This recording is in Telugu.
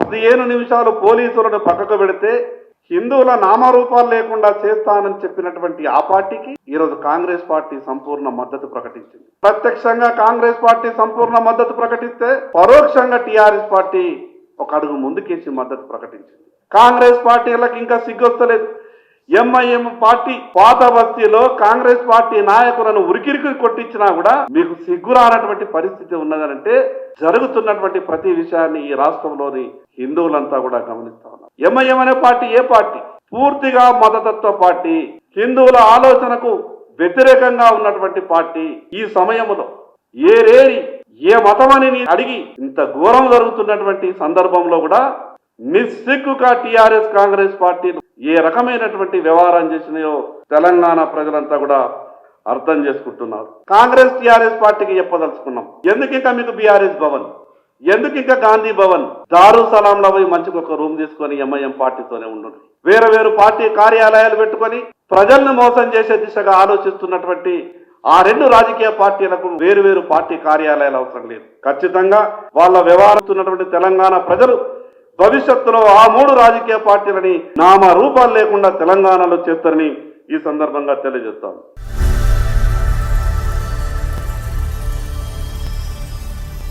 పదిహేను నిమిషాలు పోలీసులను పక్కకు పెడితే హిందువుల నామరూపాలు లేకుండా చేస్తానని చెప్పినటువంటి ఆ పార్టీకి ఈరోజు కాంగ్రెస్ పార్టీ సంపూర్ణ మద్దతు ప్రకటించింది. ప్రత్యక్షంగా కాంగ్రెస్ పార్టీ సంపూర్ణ మద్దతు ప్రకటిస్తే పరోక్షంగా టీఆర్ఎస్ పార్టీ ఒక అడుగు ముందుకేసి మద్దతు ప్రకటించింది. కాంగ్రెస్ పార్టీలకు ఇంకా సిగ్గొస్తలేదు. ఎంఐఎం పార్టీ పాత బస్తీలో కాంగ్రెస్ పార్టీ నాయకులను ఉరికిరికి కొట్టించినా కూడా మీకు సిగ్గురానటువంటి పరిస్థితి ఉన్నదనంటే జరుగుతున్నటువంటి ప్రతి విషయాన్ని ఈ రాష్ట్రంలోని హిందువులంతా కూడా గమనిస్తా ఉన్నారు. ఎంఐఎం అనే పార్టీ ఏ పార్టీ? పూర్తిగా మతతత్వ పార్టీ హిందువుల ఆలోచనకు వ్యతిరేకంగా ఉన్నటువంటి పార్టీ ఈ సమయంలో. ఏరేరి ఏ మతమని అడిగి ఇంత ఘోరం జరుగుతున్నటువంటి సందర్భంలో కూడా నిస్సిగ్గుగా టిఆర్ఎస్ కాంగ్రెస్ పార్టీలు ఏ రకమైనటువంటి వ్యవహారం చేసినాయో తెలంగాణ ప్రజలంతా కూడా అర్థం చేసుకుంటున్నారు. కాంగ్రెస్ టిఆర్ఎస్ పార్టీకి చెప్పదలుచుకున్నాం. ఎందుకు ఇంకా మీకు బీఆర్ఎస్ భవన్? ఎందుకు ఇంకా గాంధీ భవన్? దారు సలాంలో పోయి మంచిగా ఒక రూమ్ తీసుకొని ఎంఐఎం పార్టీతోనే ఉండండి. వేరు వేరు పార్టీ కార్యాలయాలు పెట్టుకొని ప్రజల్ని మోసం చేసే దిశగా ఆలోచిస్తున్నటువంటి ఆ రెండు రాజకీయ పార్టీలకు వేరు వేరు పార్టీ కార్యాలయాలు అవసరం లేదు. ఖచ్చితంగా వాళ్ళ వ్యవహరిస్తున్నటువంటి తెలంగాణ ప్రజలు భవిష్యత్తులో ఆ మూడు రాజకీయ పార్టీలని నామ రూపాలు లేకుండా తెలంగాణలో చేస్తారని ఈ సందర్భంగా తెలియజేస్తాను.